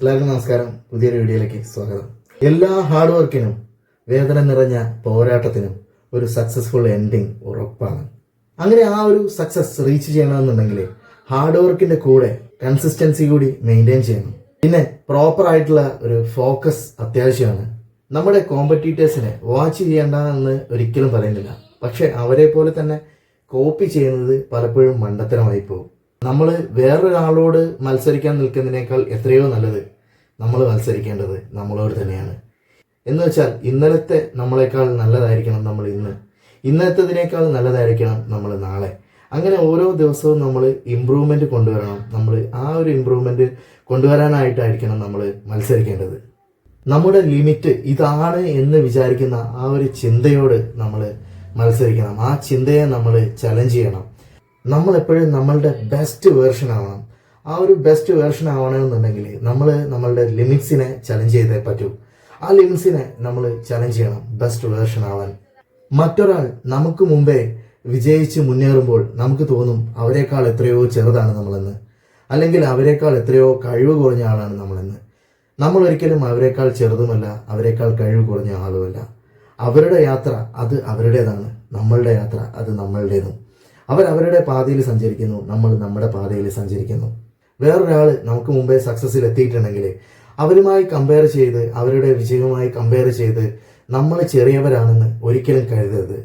എല്ലാവർക്കും നമസ്കാരം. പുതിയൊരു വീഡിയോയിലേക്ക് സ്വാഗതം. എല്ലാ ഹാർഡ് വർക്കിനും വേദന നിറഞ്ഞ പോരാട്ടത്തിനും ഒരു സക്സസ്ഫുൾ എൻഡിങ് ഉറപ്പാണ്. അങ്ങനെ ആ ഒരു സക്സസ് റീച്ച് ചെയ്യണമെന്നുണ്ടെങ്കിൽ ഹാർഡ് വർക്കിന്റെ കൂടെ കൺസിസ്റ്റൻസി കൂടി മെയിന്റെയിൻ ചെയ്യണം. പിന്നെ പ്രോപ്പർ ആയിട്ടുള്ള ഒരു ഫോക്കസ് അത്യാവശ്യമാണ്. നമ്മുടെ കോമ്പറ്റീറ്റേഴ്സിനെ വാച്ച് ചെയ്യേണ്ട എന്ന് ഒരിക്കലും പറയുന്നില്ല പക്ഷെ അവരെ പോലെ തന്നെ കോപ്പി ചെയ്യുന്നത് പലപ്പോഴും മണ്ടത്തരമായി പോകും. നമ്മൾ വേറൊരാളോട് മത്സരിക്കാൻ നിൽക്കുന്നതിനേക്കാൾ എത്രയോ നല്ലത് നമ്മൾ മത്സരിക്കേണ്ടത് നമ്മളോട് തന്നെയാണ്. എന്ന് വെച്ചാൽ ഇന്നലത്തെ നമ്മളെക്കാൾ നല്ലതായിരിക്കണം നമ്മൾ ഇന്ന്. ഇന്നത്തേതിനേക്കാൾ നല്ലതായിരിക്കണം നമ്മൾ നാളെ. അങ്ങനെ ഓരോ ദിവസവും നമ്മൾ ഇമ്പ്രൂവ്മെന്റ് കൊണ്ടുവരണം. നമ്മൾ ആ ഒരു ഇമ്പ്രൂവ്മെന്റ് കൊണ്ടുവരാനായിട്ടായിരിക്കണം നമ്മൾ മത്സരിക്കേണ്ടത്. നമ്മുടെ ലിമിറ്റ് ഇതാണ് എന്ന് വിചാരിക്കുന്ന ആ ഒരു ചിന്തയോട് നമ്മൾ മത്സരിക്കണം. ആ ചിന്തയെ നമ്മൾ ചലഞ്ച് ചെയ്യണം. നമ്മൾ എപ്പോഴും നമ്മളുടെ ബെസ്റ്റ് വേർഷൻ ആവണം. ആ ഒരു ബെസ്റ്റ് വേർഷൻ ആവണമെന്നുണ്ടെങ്കിൽ നമ്മൾ നമ്മളുടെ ലിമിറ്റ്സിനെ ചലഞ്ച് ചെയ്തേ പറ്റൂ. ആ ലിമിറ്റ്സിനെ നമ്മൾ ചലഞ്ച് ചെയ്യണം ബെസ്റ്റ് വേർഷൻ ആവാൻ. മറ്റൊരാൾ നമുക്ക് മുമ്പേ വിജയിച്ച് മുന്നേറുമ്പോൾ നമുക്ക് തോന്നും അവരെക്കാൾ എത്രയോ ചെറുതാണ് നമ്മളെന്ന്. അല്ലെങ്കിൽ അവരെക്കാൾ എത്രയോ കഴിവ് കുറഞ്ഞ ആളാണ് നമ്മളെന്ന്. നമ്മൾ ഒരിക്കലും അവരെക്കാൾ ചെറുതുമല്ല അവരെക്കാൾ കഴിവ് കുറഞ്ഞ ആളുമല്ല. അവരുടെ യാത്ര അത് അവരുടേതാണ്. നമ്മളുടെ യാത്ര അത് നമ്മളുടേതും. അവർ അവരുടെ പാതയിൽ സഞ്ചരിക്കുന്നു നമ്മൾ നമ്മുടെ പാതയിൽ സഞ്ചരിക്കുന്നു. വേറൊരാൾ നമുക്ക് മുമ്പേ സക്സസ്സിൽ എത്തിയിട്ടുണ്ടെങ്കിൽ അവരുമായി കമ്പയർ ചെയ്ത് അവരുടെ വിജയവുമായി കമ്പയർ ചെയ്ത് നമ്മൾ ചെറിയവരാണെന്ന് ഒരിക്കലും കരുതരുത്.